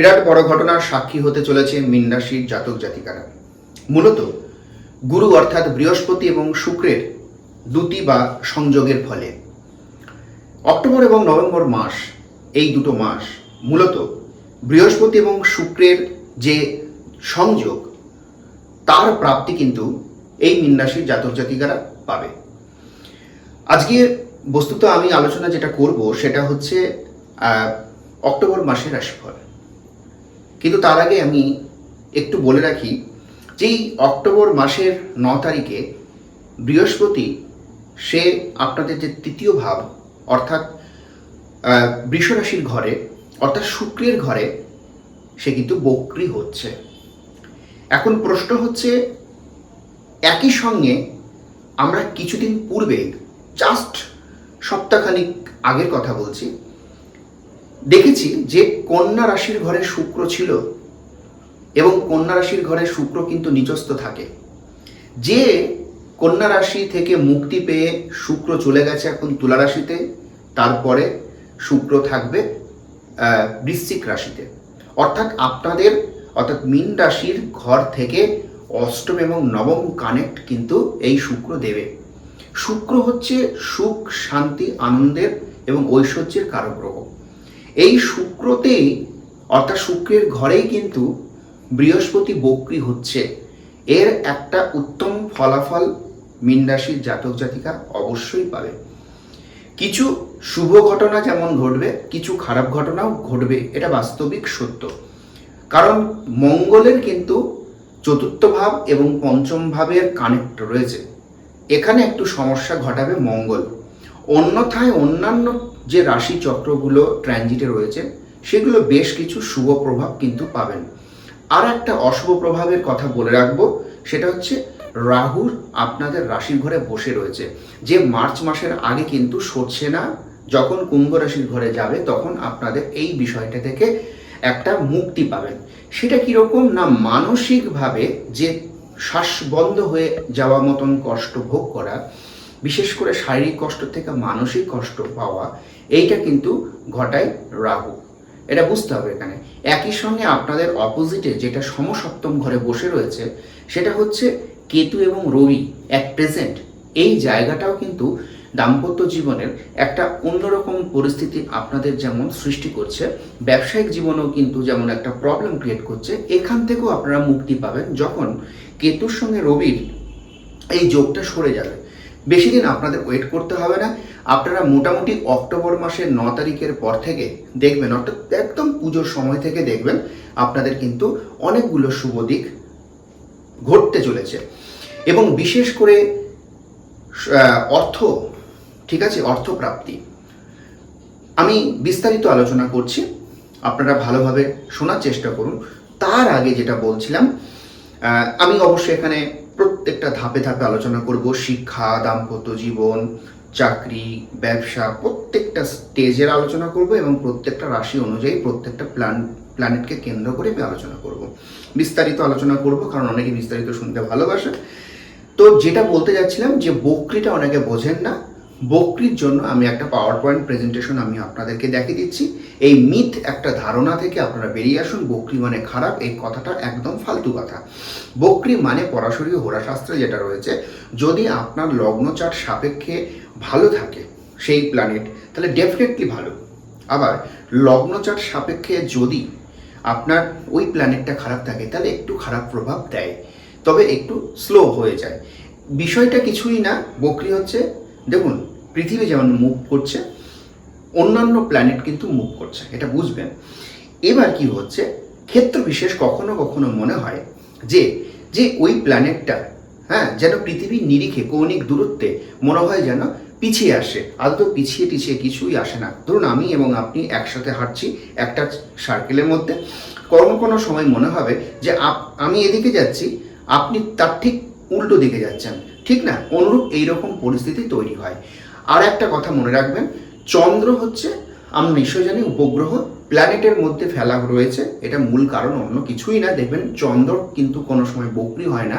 বিরাট বড় ঘটনার সাক্ষী হতে চলেছে মীন রাশির জাতক জাতিকারা। মূলত গুরু অর্থাৎ বৃহস্পতি এবং শুক্রের দুটি বা সংযোগের ফলে। অক্টোবর এবং নভেম্বর মাস, এই দুটো মাস মূলত বৃহস্পতি এবং শুক্রের যে সংযোগ, তার প্রাপ্তি কিন্তু এই মীন রাশির জাতক জাতিকারা পাবে। আজকে বস্তুত আমি আলোচনা যেটা করব সেটা হচ্ছে অক্টোবর মাসের রাশিফল। কিন্তু তার আগে আমি একটু বলে রাখি যে এই অক্টোবর মাসের ন তারিখে বৃহস্পতি সে আপনাদের যে তৃতীয় ভাব অর্থাৎ আহ, বৃষ রাশির ঘরে অর্থাৎ শুক্রের ঘরে সে কিন্তু বক্রি হচ্ছে। এখন প্রশ্ন হচ্ছে একই সঙ্গে আমরা কিছুদিন পূর্বে জাস্ট সপ্তাহখানিক আগের কথা বলছি দেখেছি যে কন্যা রাশির ঘরে শুক্র ছিল এবং কন্যা রাশির ঘরে শুক্র কিন্তু নিচস্থ থাকে। যে কন্যা রাশি থেকে মুক্তি পেয়ে শুক্র চলে গেছে এখন তুলা রাশিতে, তারপরে শুক্র থাকবে বৃশ্চিক রাশিতে। অর্থাৎ আপনাদের, অর্থাৎ মীন রাশির ঘর থেকে অষ্টম এবং নবম কানেক্ট কিন্তু এই শুক্র দেবে। শুক্র হচ্ছে সুখ, শান্তি, আনন্দের এবং ঐশ্বর্যের কারক গ্রহ এই শুক্রতেই অর্থাৎ শুক্রের ঘরেই কিন্তু বৃহস্পতি বক্রি হচ্ছে। এর একটা উত্তম ফলাফল মীন রাশির জাতক জাতিকা অবশ্যই পাবে। কিছু শুভ ঘটনা যেমন ঘটবে, কিছু খারাপ ঘটনাও ঘটবে, এটা বাস্তবিক সত্য। কারণ মঙ্গলের কিন্তু চতুর্থ ভাব এবং পঞ্চম ভাবের কানেক্ট রয়েছে। এখানে একটু সমস্যা ঘটাবে মঙ্গল। অন্যথায় অন্যান্য যে রাশি চক্রগুলো ট্রানজিটে রয়েছে, সেগুলো বেশ কিছু শুভ প্রভাব কিন্তু পাবেন। আর একটা অশুভ প্রভাবের কথা বলে রাখব, সেটা হচ্ছে রাহুর আপনাদের রাশির ঘরে বসে রয়েছে। যে মার্চ মাসের আগে কিন্তু সরছে না, যখন কুম্ভ রাশির ঘরে যাবে, তখন আপনাদের এই বিষয়টা থেকে একটা মুক্তি পাবেন। সেটা কীরকম না মানসিকভাবে যে শ্বাস বন্ধ হয়ে যাওয়া মতন কষ্ট ভোগ করা বিশেষ করে শারীরিক কষ্ট থেকে মানসিক কষ্ট পাওয়া, এইটা কিন্তু ঘটায় রাহু। এটা বুঝতে হবে এখানে। একই সঙ্গে আপনাদের অপোজিটে যেটা সমসপ্তম ঘরে বসে রয়েছে, সেটা হচ্ছে কেতু এবং রবি অ্যাট প্রেজেন্ট এই জায়গাটাও কিন্তু দাম্পত্য জীবনের একটা অন্যরকম পরিস্থিতি আপনাদের যেমন সৃষ্টি করছে, ব্যবসায়িক জীবনেও কিন্তু যেমন একটা প্রবলেম ক্রিয়েট করছে, এখান থেকেও আপনারা মুক্তি পাবেন যখন কেতুর সঙ্গে রবির এই যোগটা সরে যাবে। বেশি দিন আপনাদের ওয়েট করতে হবে না। আপনারা মোটামুটি অক্টোবর মাসের ন তারিখের পর থেকে দেখবেন, অর্থাৎ একদম পুজোর সময় থেকে দেখবেন, আপনাদের কিন্তু অনেকগুলো শুভ দিক ঘটতে চলেছে। এবং বিশেষ করে অর্থ, ঠিক আছে অর্থপ্রাপ্তি আমি বিস্তারিত আলোচনা করছি, আপনারা ভালোভাবে শোনার চেষ্টা করুন। তার আগে যেটা বলছিলাম আমি অবশ্যই এখানে প্রত্যেকটা ধাপে ধাপে আলোচনা করব, শিক্ষা, দাম্পত্য জীবন, চাকরি, ব্যবসা, প্রত্যেকটা স্টেজের আলোচনা করব এবং প্রত্যেকটা রাশি অনুযায়ী প্রত্যেকটা প্ল্যান প্ল্যানেটকে কেন্দ্র করে আমি আলোচনা করব। বিস্তারিত আলোচনা করব, কারণ অনেকে বিস্তারিত শুনতে ভালোবাসে তো যেটা বলতে যাচ্ছিলাম যে বকরিটা অনেকে বোঝেন না বকরির জন্য আমি একটা পাওয়ার পয়েন্ট প্রেজেন্টেশন আমি আপনাদেরকে দেখিয়ে দিচ্ছি। এই মিথ একটা ধারণা থেকে আপনারা বেরিয়ে আসুন। বকরি মানে খারাপ, এই কথাটা একদম ফালতু কথা। বক্রি মানে পরাশরীয় হোরাশাস্ত্রে যেটা রয়েছে, যদি আপনার লগ্নচার সাপেক্ষে ভালো থাকে সেই প্ল্যানেট তাহলে ডেফিনেটলি ভালো। আবার লগ্নচার সাপেক্ষে যদি আপনার ওই প্ল্যানেটটা খারাপ থাকে, তাহলে একটু খারাপ প্রভাব দেয়। তবে একটু স্লো হয়ে যায়। বিষয়টা কিছুই না। বকরি হচ্ছে, দেখুন পৃথিবী যেমন মুভ করছে, অন্যান্য প্ল্যানেট কিন্তু মুভ করছে, এটা বুঝবেন। এবার কি হচ্ছে, ক্ষেত্র বিশেষ কখনো কখনো মনে হয় যে যে ওই প্ল্যানেটটা হ্যাঁ যেন পৃথিবীর নিরিখে কৌণিক দূরত্বে মনে হয় যেন পিছিয়ে আসে আদৌ পিছিয়ে টিছিয়ে কিছুই আসে না। ধরুন আমি এবং আপনি একসাথে হাঁটছি একটা সার্কেলের মধ্যে কোনো কোনো সময় মনে হবে যে আমি এদিকে যাচ্ছি, আপনি তার ঠিক উল্টো দিকে যাচ্ছেন। ঠিক না? অনুরূপ এইরকম পরিস্থিতি তৈরি হয়। আর একটা কথা মনে রাখবেন, চন্দ্র হচ্ছে আমরা নিশ্চয় জানি উপগ্রহ প্ল্যানেটের মধ্যে ফেলা রয়েছে, এটা মূল কারণ, অন্য কিছুই না, দেখবেন চন্দ্র কিন্তু কোনো সময় বকরি হয় না,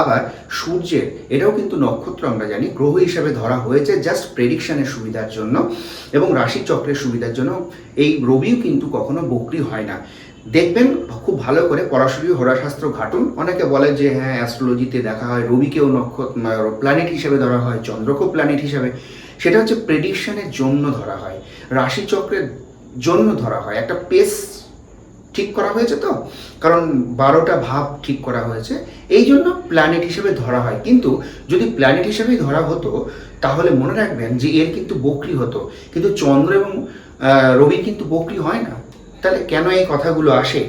আবার সূর্যের, এটাও কিন্তু নক্ষত্র আমরা জানি, গ্রহ হিসাবে ধরা হয়েছে জাস্ট প্রেডিকশানের সুবিধার জন্য এবং রাশি চক্রের সুবিধার জন্য, এই রবিও কিন্তু কখনো বকরি হয় না। দেখবেন খুব ভালো করে পরাশরী হোরাশাস্ত্র ঘাটুন। অনেকে বলে যে হ্যাঁ অ্যাস্ট্রোলজিতে দেখা হয় রবিকেও নক্ষত্র প্ল্যানেট হিসেবে ধরা হয়, চন্দ্রকেও প্ল্যানেট হিসেবে। সেটা হচ্ছে প্রেডিকশনের জন্য ধরা হয়, রাশিচক্রের জন্য ধরা হয়। একটা পেস ঠিক করা হয়েছে তো? কারণ বারোটা ভাব ঠিক করা হয়েছে। এই জন্য প্ল্যানেট হিসেবে ধরা হয়। কিন্তু যদি প্ল্যানেট হিসেবেই ধরা হতো, তাহলে মনে রাখবেন যে, এর কিন্তু বকরি হতো। কিন্তু চন্দ্র এবং রবি কিন্তু বকরি হয় না। তাহলে কেন এই কথাগুলো আসে?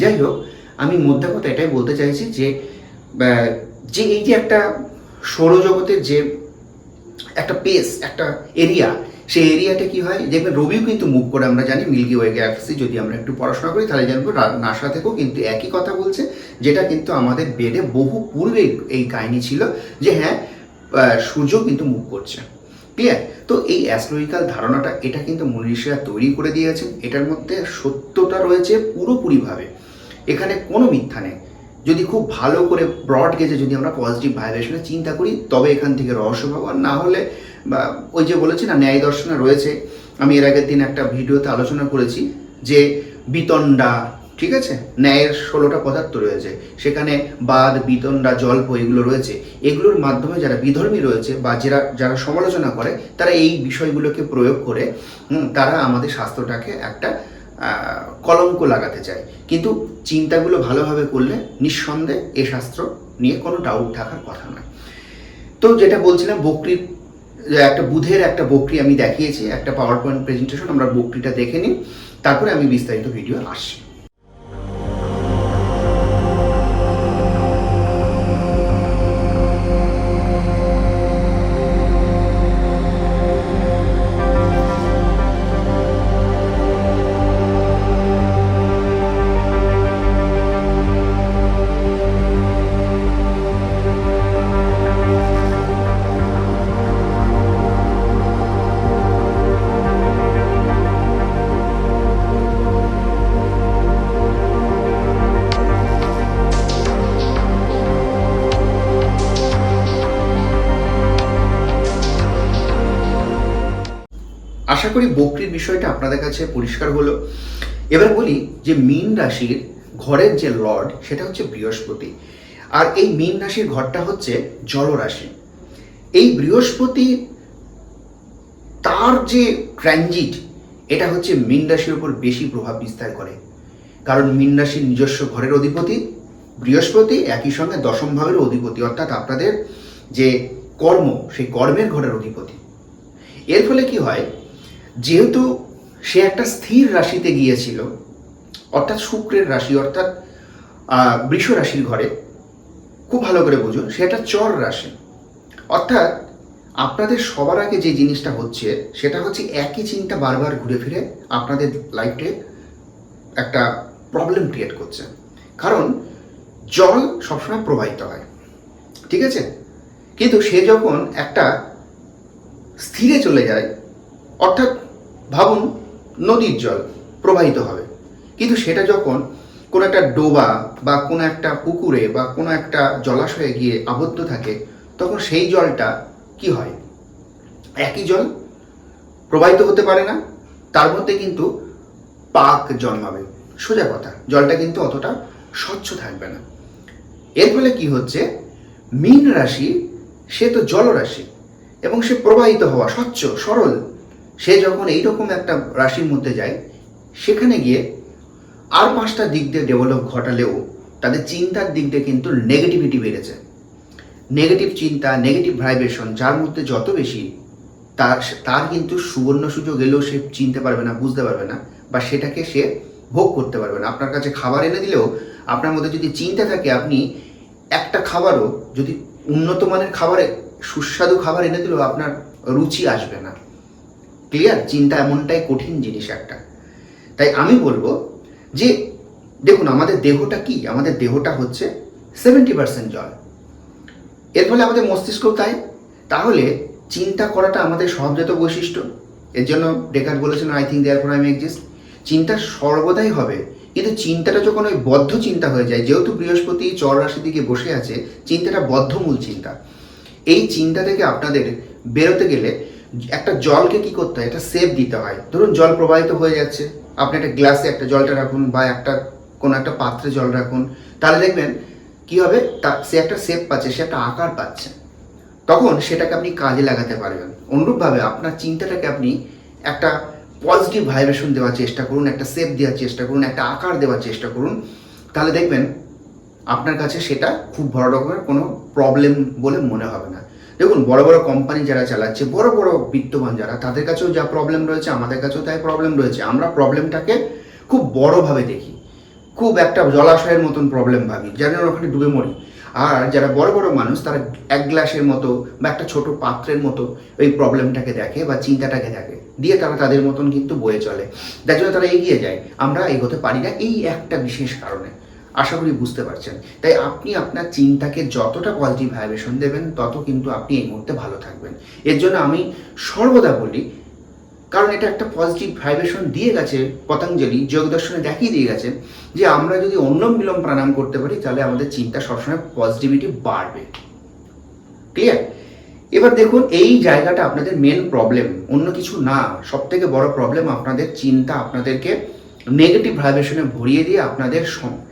যাই হোক আমি মধ্যে কথা এটাই বলতে চাইছি যে যে এই যে একটা সৌরজগতের যে একটা পেস একটা এরিয়া সেই এরিয়াটা কি হয়? দেখবেন রবিও কিন্তু মুভ করে আমরা জানি, মিল্কি ওয়ে গ্যালাক্সি যদি আমরা একটু পড়াশোনা করি, তাহলে জানব নাসা থেকেও কিন্তু একই কথা বলছে, যেটা কিন্তু আমাদের বেডে বহু পূর্বে এই কাহিনী ছিল যে হ্যাঁ সূর্য কিন্তু মুভ করছে। ক্লিয়ার তো এই অ্যাস্ট্রোলজিক্যাল ধারণাটা, এটা কিন্তু মনীষীরা তৈরি করে দিয়েছেন। এটার মধ্যে সত্যটা রয়েছে পুরোপুরিভাবে। এখানে কোনো মিথ্যা নেই। যদি খুব ভালো করে ব্রড গেজে যদি আমরা পজিটিভ ভাইব্রেশনে চিন্তা করি, তবে এখান থেকে রহস্য পাবো আর না হলে, বা ওই যে বলেছি না, ন্যায় দর্শনে রয়েছে। আমি এর আগের দিন একটা ভিডিওতে আলোচনা করেছি যে বিতণ্ডা ঠিক আছে? ন্যায়ের ষোলোটা পদার্থ রয়েছে। সেখানে বাদ বিতণ্ডা জল্প এগুলো রয়েছে। এগুলোর মাধ্যমে যারা বিধর্মী রয়েছে বা যারা যারা সমালোচনা করে, তারা এই বিষয়গুলোকে প্রয়োগ করে তারা আমাদের স্বাস্থ্যটাকে একটা কলঙ্ক লাগাতে চায়। কিন্তু চিন্তাগুলো ভালোভাবে করলে নিঃসন্দেহে এ শাস্ত্র নিয়ে কোনো ডাউট থাকার কথা নয়। তো যেটা বলছিলাম বকরির একটা বুধের একটা বকরি আমি দেখিয়েছি, একটা পাওয়ার পয়েন্ট প্রেজেন্টেশন আমরা বকরিটা দেখে নিই, তারপরে আমি বিস্তারিত ভিডিও আসছি। আশা করি বকরির বিষয়টা আপনাদের কাছে পরিষ্কার হলো। এবার বলি যে মীন রাশির ঘরের যে লর্ড, সেটা হচ্ছে বৃহস্পতি। আর এই মীন রাশির ঘরটা হচ্ছে জলরাশি। এই বৃহস্পতি তার যে ট্রানজিট, এটা হচ্ছে মীন রাশির উপর বেশি প্রভাব বিস্তার করে। কারণ মীন রাশির নিজস্ব ঘরের অধিপতি, বৃহস্পতি একই সঙ্গে দশম ভাবের অধিপতি, অর্থাৎ আপনাদের যে কর্ম, সেই কর্মের ঘরের অধিপতি। এর ফলে কি হয়? যেহেতু সে একটা স্থির রাশিতে গিয়েছিল, অর্থাৎ শুক্রের রাশি, অর্থাৎ বৃষ রাশির ঘরে, খুব ভালো করে বুঝুন, সে একটা চর রাশি। অর্থাৎ আপনাদের সবার আগে যে জিনিসটা হচ্ছে, সেটা হচ্ছে একই চিন্তা বারবার ঘুরে ফিরে আপনাদের লাইফে একটা প্রবলেম ক্রিয়েট করছে। কারণ জল সবসময় প্রবাহিত হয়। ঠিক আছে? কিন্তু সে যখন একটা স্থিরে চলে যায়, অর্থাৎ ভাবুন, নদীর জল প্রবাহিত হবে। কিন্তু সেটা যখন কোনো একটা ডোবা বা কোনো একটা পুকুরে বা কোনো একটা জলাশয়ে গিয়ে আবদ্ধ থাকে, তখন সেই জলটা কি হয়? একই জল প্রবাহিত হতে পারে না, তার মধ্যে কিন্তু পাক জন্মাবে। সোজা কথা, জলটা কিন্তু অতটা স্বচ্ছ থাকবে না। এর ফলে কি হচ্ছে? মীন রাশি, সে তো জলরাশি, এবং সে প্রবাহিত হওয়া, স্বচ্ছ, সরল সে যখন এইরকম একটা রাশির মধ্যে যায়, সেখানে গিয়ে আর পাঁচটা দিক দিয়ে ডেভেলপ ঘটালেও তাদের চিন্তার দিক দিয়ে কিন্তু নেগেটিভিটি বেড়েছে। নেগেটিভ চিন্তা নেগেটিভ ভাইব্রেশন যার মধ্যে যত বেশি, তার তার কিন্তু সুবর্ণ সুযোগ এলেও সে চিনতে পারবে না, বুঝতে পারবে না, বা সেটাকে সে ভোগ করতে পারবে না। আপনার কাছে খাবার এনে দিলেও আপনার মধ্যে যদি চিন্তা থাকে, আপনি একটা খাবারও যদি উন্নত মানের খাবারে সুস্বাদু খাবার এনে দিলেও আপনার রুচি আসবে না। ক্লিয়ার চিন্তা এমনটাই কঠিন জিনিস একটা। তাই আমি বলব যে, দেখুন, আমাদের দেহটা কি? আমাদের দেহটা হচ্ছে সেভেন্টি পার্সেন্ট জল। এর ফলে আমাদের মস্তিষ্ক তাই। তাহলে চিন্তা করাটা আমাদের সহজাত বৈশিষ্ট্য। এর জন্য ডেকার্ট বলেছেন I think therefore I exist চিন্তা সর্বদাই হবে। কিন্তু চিন্তাটা যখন ওই বদ্ধ চিন্তা হয়ে যায়, যেহেতু বৃহস্পতি, চর রাশি দিকে বসে আছে, চিন্তাটা বদ্ধমূল চিন্তা। এই চিন্তা থেকে আপনাদের বেরোতে গেলে একটা জলকে কি করতে হয়? একটা সেভ দিতে হয়। ধরুন জল প্রবাহিত হয়ে যাচ্ছে। আপনি একটা গ্লাসে একটা জলটা রাখুন বা একটা, কোনো একটা পাত্রে জল রাখুন। তাহলে দেখবেন কি হবে? তা, সে একটা সেপ পাচ্ছে, সে একটা আকার পাচ্ছে। তখন সেটাকে আপনি কাজে লাগাতে পারবেন। অনুরূপভাবে আপনার চিন্তাটাকে আপনি একটা পজিটিভ ভাইব্রেশন দেওয়ার চেষ্টা করুন, একটা সেপ দেওয়ার চেষ্টা করুন, একটা আকার দেওয়ার চেষ্টা করুন। তাহলে দেখবেন আপনার কাছে সেটা খুব বড় রকমের কোনো প্রবলেম বলে মনে হবে না। দেখুন, বড় বড় কোম্পানি যারা চালাচ্ছে, বড় বড় বিত্তবান যারা, তাদের কাছেও যা প্রবলেম রয়েছে, আমাদের কাছেও তাই প্রবলেম রয়েছে। আমরা প্রবলেমটাকে খুব বড়ভাবে দেখি। খুব একটা জলাশয়ের মতন প্রবলেম ভাবি যেন ওখানে ডুবে মরি। আর যারা বড় বড় মানুষ, তারা এক গ্লাসের মতো বা একটা ছোট পাত্রের মতো ওই প্রবলেমটাকে দেখে বা চিন্তাটাকে দেখে। দিয়ে তারা তাদের মতন কিন্তু বয়ে চলে। যার জন্য তারা এগিয়ে যায়। আমরা এগোতে পারি না এই একটা বিশেষ কারণে। আশা করি বুঝতে পারছেন। তাই আপনি আপনার চিন্তাকে যতটা পজিটিভ ভাইব্রেশন দেবেন, তত কিন্তু আপনি এই মুহূর্তে ভালো থাকবেন। এর জন্য আমি সর্বদা বলি, কারণ এটা একটা পজিটিভ ভাইব্রেশন দিয়ে গেছে, পতঞ্জলি যোগ দর্শনে দেখিয়ে দিয়ে গেছে, যে আমরা যদি অন্যম বিলম প্রাণায়াম করতে পারি, তাহলে আমাদের চিন্তা সবসময় পজিটিভিটি বাড়বে। ক্লিয়ার এবার দেখুন, এই জায়গাটা আপনাদের মেন প্রবলেম অন্য কিছু না। সব থেকে বড় প্রবলেম আপনাদের চিন্তা, আপনাদেরকে নেগেটিভ ভাইব্রেশনে ভরিয়ে দিয়ে আপনাদের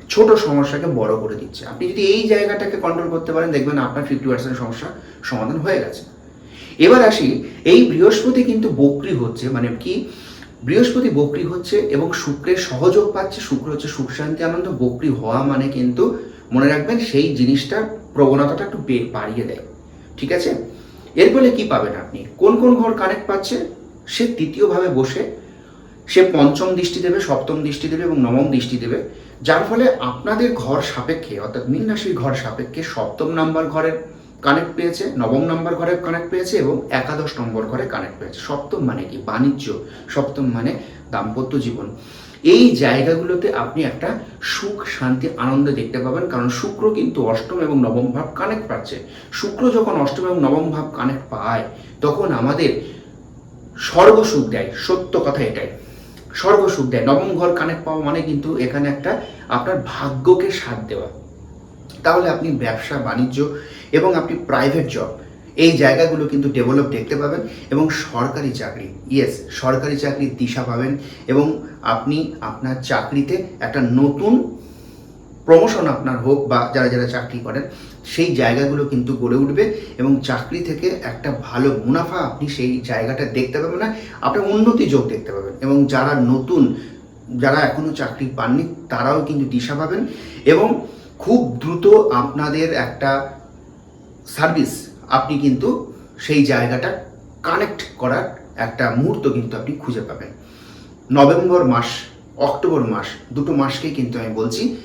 ছোট সমস্যাকে বড় করে দিচ্ছে। আপনি যদি এই জায়গাটাকে কন্ট্রোল করতে পারেন, দেখবেন আপনার ফিফটি পার্সেন্ট সমস্যা সমাধান হয়ে গেছে। এবার আসি, এই বৃহস্পতি কিন্তু বক্রি হচ্ছে মানে কি? বৃহস্পতি বক্রি হচ্ছে এবং শুক্রের সহযোগ পাচ্ছে। শুক্র হচ্ছে সুখ, শান্তি, আনন্দ। বক্রি হওয়া মানে কিন্তু, মনে রাখবেন, সেই জিনিসটা প্রবণতাটা একটু বাড়িয়ে দেয়। ঠিক আছে? এর ফলে কি পাবেন আপনি? কোন কোন ঘর কানেক্ট পাচ্ছে? সে তৃতীয়ভাবে বসে সে পঞ্চম দৃষ্টি দেবে, সপ্তম দৃষ্টি দেবে এবং নবম দৃষ্টি দেবে। যার ফলে আপনাদের ঘর সাপেক্ষে, অর্থাৎ মীন রাশির ঘর সাপেক্ষে সপ্তম নাম্বার ঘরের কানেক্ট পেয়েছে, নবম নাম্বার ঘরে কানেক্ট পেয়েছে এবং একাদশ নম্বর ঘরে কানেক্ট পেয়েছে। সপ্তম মানে কি? বাণিজ্য। সপ্তম মানে দাম্পত্য জীবন। এই জায়গাগুলোতে আপনি একটা সুখ, শান্তি, আনন্দ দেখতে পাবেন, কারণ শুক্র কিন্তু অষ্টম এবং নবম ভাব কানেক্ট পাচ্ছে। শুক্র যখন অষ্টম এবং নবম ভাব কানেক্ট পায়, তখন আমাদের স্বর্গ সুখ দেয়। সত্য কথা এটাই। স্বর্গ সুখ দেয়। নবম ঘর কানেক্ট পাওয়া মানে কিন্তু এখানে একটা আপনার ভাগ্যকে সাথ দেওয়া। তাহলে আপনি ব্যবসা, বাণিজ্য এবং আপনি প্রাইভেট জব এই জায়গাগুলো কিন্তু ডেভেলপ দেখতে পাবেন এবং সরকারি চাকরি ইয়েস সরকারি চাকরির দিশা পাবেন এবং আপনি আপনার চাকরিতে একটা নতুন প্রমোশন আপনার হোক বা যারা যারা চাকরি করেন সেই জায়গাগুলো কিন্তু গড়ে উঠবে এবং চাকরি থেকে একটা ভালো মুনাফা আপনি সেই জায়গাটা দেখতে পাবেন না, আপনি উন্নতি যোগ দেখতে পাবেন। এবং যারা নতুন, যারা এখনও চাকরি পাননি, তারাও কিন্তু দিশা পাবেন। এবং খুব দ্রুত আপনাদের একটা সার্ভিস আপনি কিন্তু সেই জায়গাটা কানেক্ট করার একটা মুহূর্ত কিন্তু আপনি খুঁজে পাবেন। নভেম্বর মাস, অক্টোবর মাস, দুটো মাসকেই কিন্তু আমি বলছি।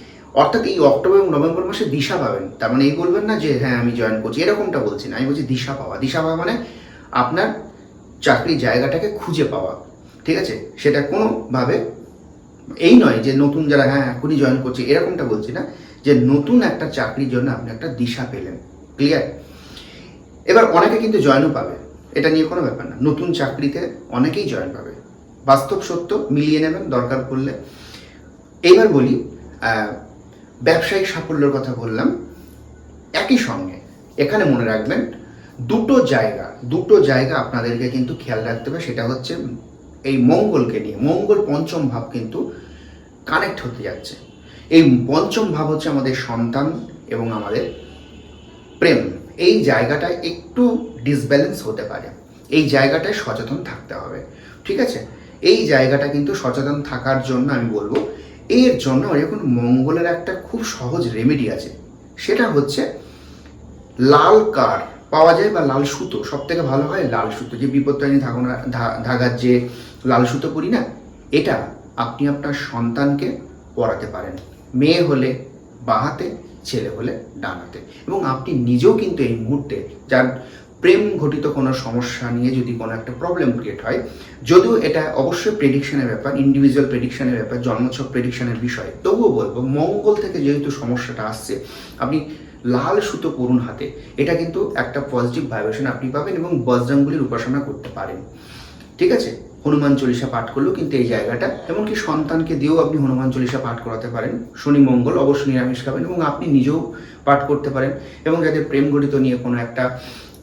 অর্থাৎ এই অক্টোবর এবং নভেম্বর মাসে দিশা পাবেন। তার মানে এই বলবেন না যে হ্যাঁ আমি জয়েন করছি। এরকমটা বলছি না। আমি বলছি দিশা পাওয়া। দিশা পাওয়া মানে আপনার চাকরির জায়গাটাকে খুঁজে পাওয়া। ঠিক আছে? সেটা কোনোভাবে এই নয় যে নতুন যারা হ্যাঁ এখনই জয়েন করছে। এরকমটা বলছি না যে নতুন একটা চাকরির জন্য আপনি একটা দিশা পেলেন। ক্লিয়ার এবার অনেকে কিন্তু জয়েনও পাবে। এটা নিয়ে কোনো ব্যাপার না। নতুন চাকরিতে অনেকেই জয়েন পাবে। বাস্তব সত্য মিলিয়ে নেবেন, দরকার পড়লে। এইবার বলি ব্যবসায়িক সাফল্যের কথা বললাম, একই সঙ্গে এখানে মনে রাখবেন, দুটো জায়গা দুটো জায়গা আপনাদেরকে কিন্তু খেয়াল রাখতে হবে, সেটা হচ্ছে এই মঙ্গলকে নিয়ে। মঙ্গল পঞ্চম ভাব কিন্তু কানেক্ট হতে যাচ্ছে। এই পঞ্চম ভাব হচ্ছে আমাদের সন্তান এবং আমাদের প্রেম। এই জায়গাটা একটু ডিসব্যালেন্স হতে পারে। এই জায়গাটায় সচেতন থাকতে হবে। ঠিক আছে? এই জায়গাটা কিন্তু সচেতন থাকার জন্য আমি বলব এর জন্য এখন মঙ্গলের একটা খুব সহজ রেমেডি আছে। সেটা হচ্ছে লাল কার পাওয়া যায় বা লাল সুতো। সব থেকে ভালো হয় লাল সুতো। যে বিপত্তারিণী ধাগনা ধাগার যে লাল সুতো পরি না, এটা আপনি আপনার সন্তানকে পরাতে পারেন। মেয়ে হলে বাহাতে, ছেলে হলে ডানাতে। এবং আপনি নিজেও কিন্তু এই মুহূর্তে যার প্রেম ঘটিত কোনো সমস্যা নিয়ে যদি কোনো একটা প্রবলেম ক্রিয়েট হয়, যদিও এটা অবশ্যই প্রেডিকশনের ব্যাপার ইন্ডিভিজুয়াল প্রেডিকশনের ব্যাপার, জন্মছক প্রেডিকশনের বিষয়, তবুও বলব মঙ্গল থেকে যেহেতু সমস্যাটা আসছে, আপনি লাল সুতো করুন হাতে, এটা কিন্তু একটা পজিটিভ ভাইব্রেশন আপনি পাবেন এবং বজ্রাঙ্গুলির উপাসনা করতে পারেন। ঠিক আছে? হনুমান চল্লিশা পাঠ করলেও কিন্তু এই জায়গাটা, এমনকি সন্তানকে দিয়েও আপনি হনুমান চল্লিশা পাঠ করাতে পারেন। শনি মঙ্গল অবশ্যই নিরামিষ খাবেন এবং আপনি নিজেও পাঠ করতে পারেন এবং যাদের প্রেম গঠিত নিয়ে কোনো একটা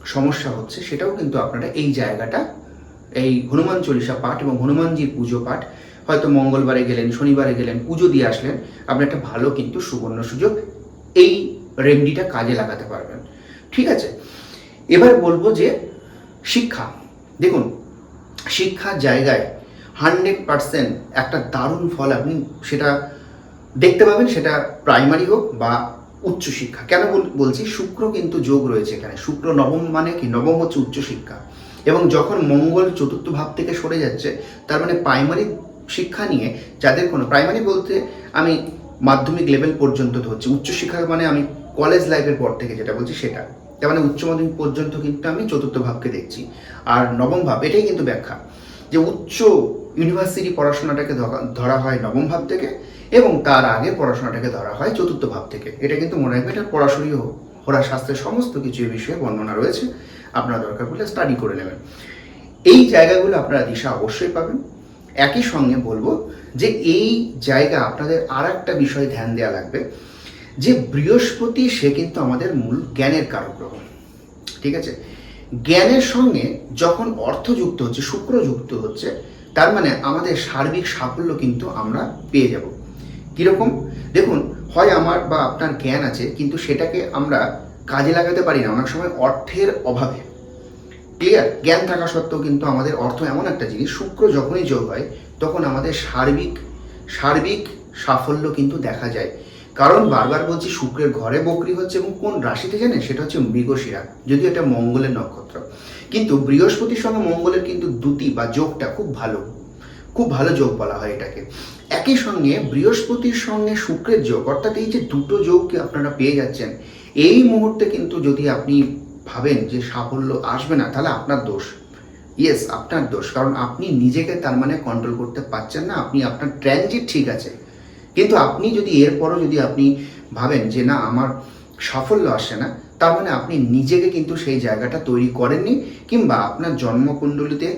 সমস্যা হচ্ছে, সেটাও কিন্তু আপনারা এই জায়গাটা, এই হনুমান চল্লিশা পাঠ এবং হনুমানজির পুজো পাঠ, হয়তো মঙ্গলবারে গেলেন, শনিবারে গেলেন, পুজো দিয়ে আসলেন, আপনি একটা ভালো কিন্তু সুবর্ণ সুযোগ এই রেমডিটা কাজে লাগাতে পারবেন। ঠিক আছে? এবার বলব যে শিক্ষা। দেখুন, শিক্ষার জায়গায় হান্ড্রেড পারসেন্ট একটা দারুণ ফল আপনি সেটা দেখতে পাবেন, সেটা প্রাইমারি হোক বা উচ্চশিক্ষা। কেন বলছি শুক্র কিন্তু যোগ রয়েছে এখানে। শুক্র নবম মানে কি? নবম হচ্ছে উচ্চশিক্ষা। এবং যখন মঙ্গল চতুর্থ ভাব থেকে সরে যাচ্ছে, তার মানে প্রাইমারি শিক্ষা নিয়ে যাদের কোনো প্রাইমারি বলতে আমি মাধ্যমিক লেভেল পর্যন্ত ধরছি। উচ্চশিক্ষা মানে আমি কলেজ লাইফের পর থেকে যেটা বলছি সেটা। তার মানে উচ্চ মাধ্যমিক পর্যন্ত কিন্তু আমি চতুর্থ ভাবকে দেখছি। আর নবম ভাব, এটাই কিন্তু ব্যাখ্যা। যে উচ্চ ইউনিভার্সিটি পড়াশোনাটাকে ধরা- হয় নবম ভাব থেকে এবং তার আগে পড়াশোনাটাকে ধরা হয় চতুর্থ ভাব থেকে। এটা কিন্তু মনে রাখবে, এটা পড়াশোনাই হোক হোরা শাস্ত্রের সমস্ত কিছু এই বিষয়ে বর্ণনা রয়েছে। আপনারা দরকার পড়লে স্টাডি করে নেবেন। এই জায়গাগুলো আপনারা দিশা অবশ্যই পাবেন। একই সঙ্গে বলব যে এই জায়গা আপনাদের আর একটা বিষয় ধ্যান দেওয়া লাগবে, যে বৃহস্পতি সে কিন্তু আমাদের মূল জ্ঞানের কারক ঠিক আছে? জ্ঞানের সঙ্গে যখন অর্থ যুক্ত হচ্ছে শুক্র যুক্ত হচ্ছে তার মানে আমাদের সার্বিক সাফল্য কিন্তু আমরা পেয়ে যাব। কীরকম? দেখুন, হয় আমার বা আপনার জ্ঞান আছে, কিন্তু সেটাকে আমরা কাজে লাগাতে পারি না। অনেক সময় অর্থের অভাবে। ক্লিয়ার জ্ঞান থাকা সত্ত্বেও কিন্তু আমাদের অর্থ এমন একটা জিনিস, শুক্র যখনই যোগ হয়, তখন আমাদের সার্বিক সার্বিক সাফল্য কিন্তু দেখা যায়। কারণ বারবার বলছি শুক্রের ঘরে বকরি হচ্ছে এবং কোন রাশিতে জানে সেটা হচ্ছে মৃগশিরা, যদিও এটা মঙ্গলের নক্ষত্র। কিন্তু বৃহস্পতির সঙ্গে মঙ্গলের কিন্তু দুটি বা যোগটা খুব ভালো খুব ভালো যোগ বলা হয় এটাকে। একই সঙ্গে বৃহস্পতির সঙ্গে শুক্রের যোগ, অর্থাৎ এই যে দুটো যোগকে আপনারা পেয়ে যাচ্ছেন, এই মুহূর্তে কিন্তু যদি আপনি ভাবেন যে সাফল্য আসবে না, তাহলে আপনার দোষ। ইয়েস আপনার দোষ, কারণ আপনি নিজেকে তার মানে কন্ট্রোল করতে পারছেন না, আপনি আপনার ট্রানজিট ঠিক আছে। কিন্তু আপনি যদি এরপরও যদি আপনি ভাবেন যে না, আমার সাফল্য আসে না, তার মানে আপনি নিজেকে কিন্তু সেই জায়গাটা তৈরি করেননি, কিংবা আপনার জন্মকুণ্ডলিতে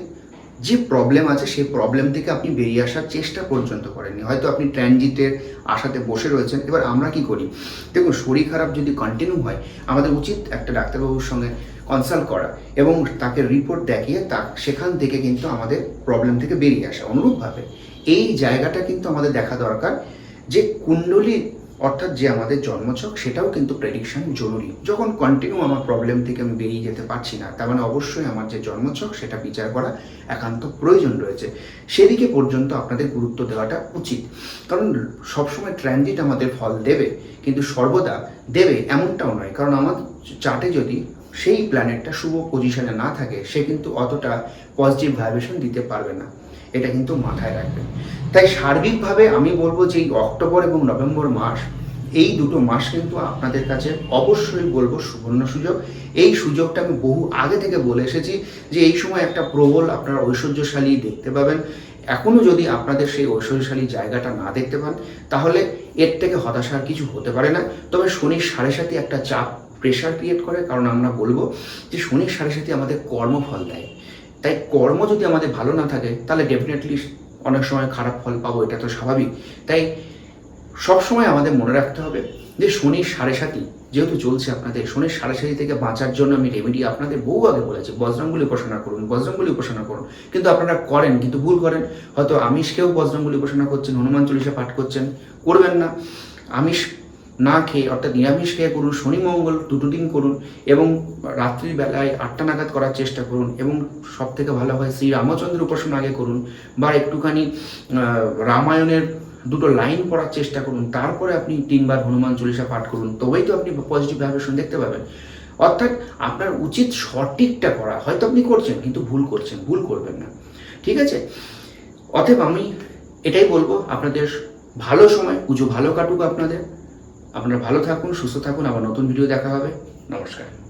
যে প্রবলেম আছে, সেই প্রবলেম থেকে আপনি বেরিয়ে আসার চেষ্টা পর্যন্ত করেননি। হয়তো আপনি ট্রানজিটের আশাতে বসে রয়েছেন। এবার আমরা কি করি? দেখুন, শরীর খারাপ যদি কন্টিনিউ হয়, আমাদের উচিত একটা ডাক্তারবাবুর সঙ্গে কনসাল্ট করা এবং তাকে রিপোর্ট দেখিয়ে তা, সেখান থেকে কিন্তু আমাদের প্রবলেম থেকে বেরিয়ে আসা। অনুরূপভাবে এই জায়গাটা কিন্তু আমাদের দেখা দরকার। যে কুণ্ডলী অর্থাৎ যে আমাদের জন্মছক, সেটাও কিন্তু প্রেডিকশন জরুরি। যখন কন্টিনিউ আমার প্রবলেম থেকে আমি বেরিয়ে যেতে পারছি না, তার মানে অবশ্যই আমার যে জন্মছক, সেটা বিচার করা একান্ত প্রয়োজন রয়েছে। সেদিকে পর্যন্ত আপনাদের গুরুত্ব দেওয়াটা উচিত। কারণ সবসময় ট্রানজিট আমাদের ফল দেবে, কিন্তু সর্বদা দেবে এমনটাও নয়। কারণ আমার চার্টে যদি সেই প্ল্যানেটটা শুভ পজিশনে না থাকে, সে কিন্তু অতটা পজিটিভ ভাইব্রেশন দিতে পারবে না। এটা কিন্তু মাথায় রাখবেন তাই সার্বিকভাবে আমি বলব যে এই অক্টোবর এবং নভেম্বর মাস, এই দুটো মাস কিন্তু আপনাদের কাছে অবশ্যই বলব সুবর্ণ সুযোগ। এই সুযোগটা আমি বহু আগে থেকে বলে এসেছি যে এই সময় একটা প্রবল আপনারা ঐশ্বর্যশালী দেখতে পাবেন। এখনও যদি আপনাদের সেই ঐশ্বর্যশালী জায়গাটা না দেখতে পান, তাহলে এর থেকে হতাশার কিছু হতে পারে না। তবে শনির সাড়ে সাথে একটা চাপ প্রেশার ক্রিয়েট করে, কারণ আমরা বলব যে শনির সাড়ে সাথে আমাদের কর্মফল দেয়। তাই কর্ম যদি আমাদের ভালো না থাকে, তাহলে ডেফিনেটলি অনেক সময় খারাপ ফল পাবো, এটা তো স্বাভাবিক। তাই সবসময় আমাদের মনে রাখতে হবে যে শনির সাড়ে সাথী যেহেতু চলছে আপনাদের শনির সাড়ে সাথী থেকে বাঁচার জন্য আমি রেমেডি আপনাদের বহু আগে বলেছি, বজরঙ্গলি উপাসনা করুন, বজরঙ্গলি উপাসনা করুন। কিন্তু আপনারা করেন, কিন্তু ভুল করেন। হয়তো আমিষ খেয়েও বজরঙ্গলি উপাসনা করছেন, হনুমান চল্লিশা পাঠ করছেন, করবেন না। আমিষ না খেয়ে, অর্থাৎ নিরামিষ খেয়ে করুন, শনি, মঙ্গল দুটো দিন করুন এবং রাত্রির বেলায় আটটা নাগাদ করার চেষ্টা করুন এবং সব থেকে ভালো হয় শ্রী রামচন্দ্র উপাসনা আগে করুন বা একটুখানি রামায়ণের দুটো লাইন পড়ার চেষ্টা করুন, তারপরে আপনি তিনবার হনুমান চল্লিশা পাঠ করুন, তবেই তো আপনি পজিটিভ ভাইব্রেশন দেখতে পাবেন। অর্থাৎ আপনার উচিত সঠিকটা করা, হয়তো আপনি করছেন কিন্তু ভুল করছেন, ভুল করবেন না। ঠিক আছে? অতএব আমি এটাই বলব, আপনাদের ভালো সময়, পুজো ভালো কাটুক আপনাদের। আপনারা ভালো থাকুন সুস্থ থাকুন। আবার নতুন ভিডিও দেখা হবে। নমস্কার।